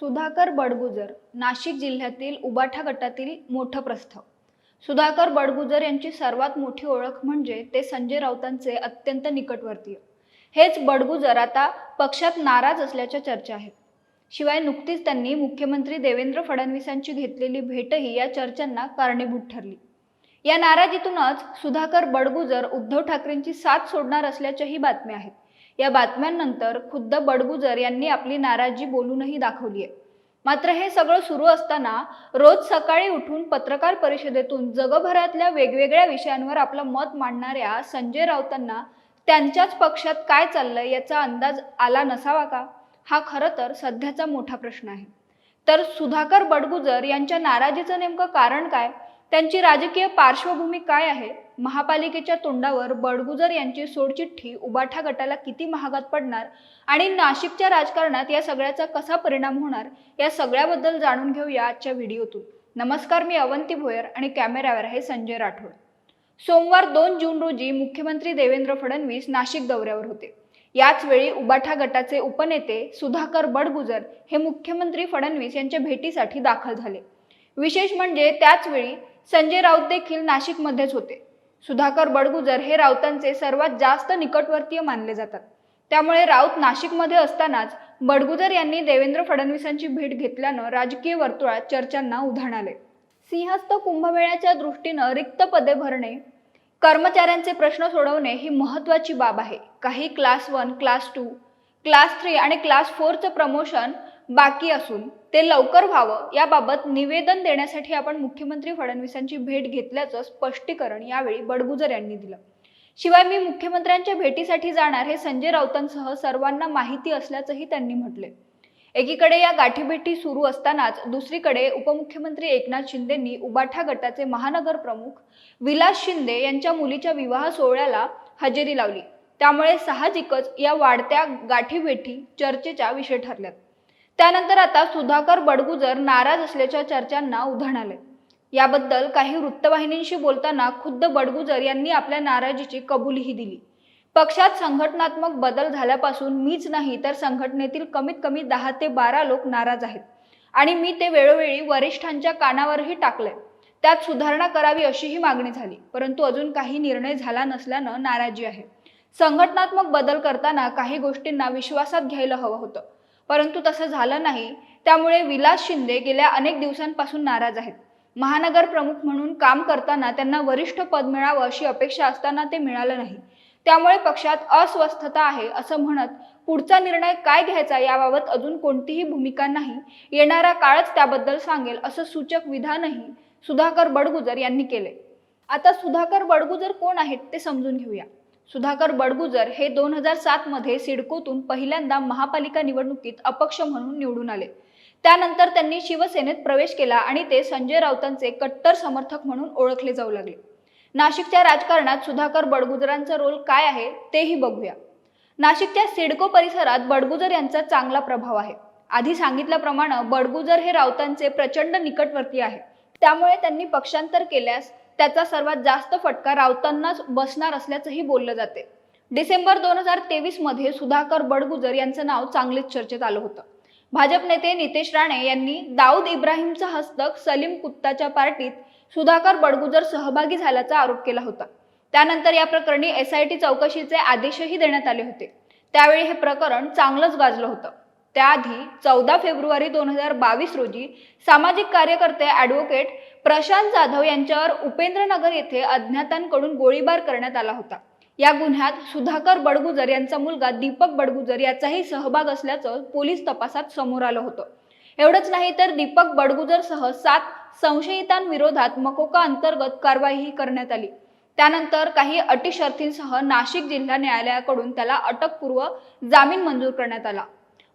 सुधाकर बडगुजर नाशिक जिल्ह्यातील उबाठा गटातील मोठं प्रस्थ. सुधाकर बडगुजर यांची सर्वात मोठी ओळख म्हणजे ते संजय राऊतांचे अत्यंत निकटवर्तीय. हेच बडगुजर आता पक्षात नाराज असल्याच्या चर्चा आहेत. शिवाय नुकतीच त्यांनी मुख्यमंत्री देवेंद्र फडणवीसांची घेतलेली भेटही या चर्चांना कारणीभूत ठरली. या नाराजीतूनच सुधाकर बडगुजर उद्धव ठाकरेंची साथ सोडणार असल्याच्याही बातम्या आहेत. या बातम्यांनंतर खुद्द बडगुजर यांनी आपली नाराजी बोलूनही दाखवली आहे मात्र हे सगळं सुरू असताना रोज सकाळी उठून पत्रकार परिषदेतून जगभरातल्या वेगवेगळ्या विषयांवर आपलं मत मांडणाऱ्या संजय राऊतांना त्यांच्याच पक्षात काय चाललंय याचा अंदाज आला नसावा का? हा खरं तर सध्याचा मोठा प्रश्न आहे. तर सुधाकर बडगुजर यांच्या नाराजीचं नेमकं कारण काय? त्यांची राजकीय पार्श्वभूमी काय आहे? महापालिकेच्या तोंडावर बडगुजर यांची सोडचिठ्ठी उबाठा गटाला किती महागात पडणार? आणि नाशिकच्या राजकारणात या सगळ्याचा कसा परिणाम होणार? या सगळ्याबद्दल जाणून घेऊया आजच्या व्हिडिओतून. नमस्कार मी अवंती भोयर आणि कॅमेऱ्यावर आहे संजय राठोड. सोमवार दोन जून रोजी मुख्यमंत्री देवेंद्र फडणवीस नाशिक दौऱ्यावर होते. याच वेळी उबाठा गटाचे उपनेते सुधाकर बडगुजर हे मुख्यमंत्री फडणवीस यांच्या भेटीसाठी दाखल झाले. विशेष म्हणजे त्याच वेळी संजय राऊत देखील नाशिकमध्येच होते. सुधाकर बडगुजर हे राऊतांचे सर्वात जास्त निकटवर्तीय मानले जातात. त्यामुळे राऊत नाशिकमध्ये असतानाच बडगुजर यांनी देवेंद्र फडणवीसांची भेट घेतल्यानं राजकीय वर्तुळात चर्चांना उधाण आले. सिंहस्थ कुंभमेळ्याच्या दृष्टीनं रिक्त पदे भरणे कर्मचाऱ्यांचे प्रश्न सोडवणे ही महत्त्वाची बाब आहे. काही class one class two class three आणि क्लास फोरचं प्रमोशन बाकी असून ते लवकर व्हावं याबाबत निवेदन देण्यासाठी आपण मुख्यमंत्री फडणवीसांची भेट घेतल्याचं स्पष्टीकरण यावेळी बडगुजर यांनी दिलं. शिवाय मी मुख्यमंत्र्यांच्या भेटीसाठी जाणार हे संजय राऊतांसह सर्वांना माहिती असल्याचंही त्यांनी म्हटले एकीकडे या गाठीभेटी सुरू असतानाच दुसरीकडे उपमुख्यमंत्री एकनाथ शिंदेंनी उबाठा गटाचे महानगर प्रमुख विलास शिंदे यांच्या मुलीच्या विवाह सोहळ्याला हजेरी लावली. त्यामुळे साहजिकच या वाढत्या गाठीभेटी चर्चेच्या विषय ठरल्यात. त्यानंतर आता सुधाकर बडगुजर नाराज असल्याच्या चर्चांना उधाण आले याबद्दल काही वृत्तवाहिनींशी बोलताना खुद्द बडगुजर यांनी आपल्या नाराजीची कबुलीही दिली. पक्षात संघटनात्मक बदल झाल्यापासून मीच नाही तर संघटनेतील कमीत कमी दहा ते बारा लोक नाराज आहेत. आणि मी ते वेळोवेळी वरिष्ठांच्या कानावरही टाकलंय. त्यात सुधारणा करावी अशीही मागणी झाली परंतु अजून काही निर्णय झाला नसल्यानं नाराजी आहे. संघटनात्मक बदल करताना काही गोष्टींना विश्वासात घ्यायला हवं होतं. परंतु तसं झालं नाही. त्यामुळे विलास शिंदे गेल्या अनेक दिवसांपासून नाराज आहेत. महानगर प्रमुख म्हणून काम करताना त्यांना वरिष्ठ पद मिळावं अशी अपेक्षा असताना ते मिळालं नाही. त्यामुळे पक्षात अस्वस्थता आहे असं म्हणत पुढचा निर्णय काय घ्यायचा याबाबत अजून कोणतीही भूमिका नाही. येणारा काळच त्याबद्दल सांगेल असं सूचक विधानही सुधाकर बडगुजर यांनी केले आता सुधाकर बडगुजर कोण आहेत ते समजून घेऊया. सुधाकर बडगुजर हे दोन हजार सात मध्ये सिडकोतून पहिल्यांदा महापालिका निवडणुकीत अपक्ष म्हणून निवडून आले. त्यानंतर त्यांनी शिवसेनेत प्रवेश केला आणि ते संजय राऊतांचे कट्टर समर्थक म्हणून ओळखले जाऊ लागले. नाशिकच्या राजकारणात सुधाकर बडगुजरांचा रोल काय आहे तेही बघूया. नाशिकच्या सिडको परिसरात बडगुजर यांचा चांगला प्रभाव आहे. आधी सांगितल्याप्रमाणे बडगुजर हे राऊतांचे प्रचंड निकटवर्ती आहे. त्यामुळे त्यांनी पक्षांतर केल्यास त्याचा सर्वात जास्त फटका राऊतांनाच बसणार असल्याचंही बोललं जाते. डिसेंबर दोन हजार तेवीसमध्ये सुधाकर बडगुजर यांचं नाव चांगलेच चर्चेत आलं होतं. भाजप नेते नितेश राणे यांनी दाऊद इब्राहिमचा हस्तक सलीम कुत्ताच्या पार्टीत सुधाकर बडगुजर सहभागी झाल्याचा आरोप केला होता. त्यानंतर या प्रकरणी एस आय टी चौकशीचे आदेशही देण्यात आले होते. त्यावेळी हे प्रकरण चांगलंच गाजलं होतं. त्याआधी चौदा फेब्रुवारी दोन हजार बावीस रोजी सामाजिक कार्यकर्ते ॲडव्होकेट प्रशांत जाधव यांच्यावर उपेंद्रनगर येथे अज्ञातांकडून गोळीबार करण्यात आला होता. या गुन्ह्यात सुधाकर बडगुजर यांचा मुलगा दीपक बडगुजर याचाही सहभाग असल्याचं पोलीस तपासात समोर आलं होतं. एवढंच नाही तर दीपक बडगुजरसह सात संशयितांविरोधात मकोका अंतर्गत कारवाईही करण्यात आली. त्यानंतर काही अटी शर्तींसह नाशिक जिल्हा न्यायालयाकडून त्याला अटकपूर्व जामीन मंजूर करण्यात आला.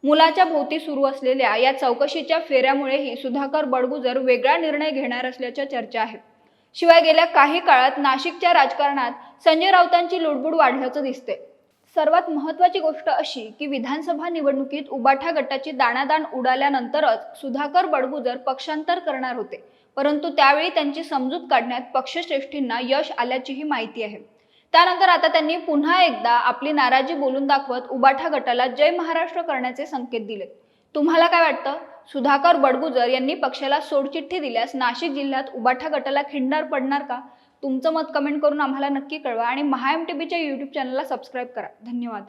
मुलाच्या भोवती सुरू असलेल्या या चौकशीच्या फेऱ्यामुळेही सुधाकर बडगुजर वेगळा निर्णय घेणार असल्याच्या चर्चा आहेत. शिवाय गेल्या काही काळात नाशिकच्या राजकारणात संजय राऊतांची लुडबुड वाढल्याचं दिसते सर्वात महत्वाची गोष्ट अशी की विधानसभा निवडणुकीत उबाठा गटाची दाणादाण उडाल्यानंतरच सुधाकर बडगुजर पक्षांतर करणार होते. परंतु त्यावेळी त्यांची समजूत काढण्यात पक्षश्रेष्ठींना यश आल्याचीही माहिती आहे. त्यानंतर आता त्यांनी पुन्हा एकदा आपली नाराजी बोलून दाखवत उबाठा गटाला जय महाराष्ट्र करण्याचे संकेत दिले. तुम्हाला काय वाटतं? सुधाकर बडगुजर यांनी पक्षाला सोडचिठ्ठी दिल्यास नाशिक जिल्ह्यात उबाठा गटाला खिंडार पडणार का? तुमचं मत कमेंट करून आम्हाला नक्की कळवा आणि महा एम टी बीच्या यूट्यूब चॅनलला सबस्क्राईब करा. धन्यवाद.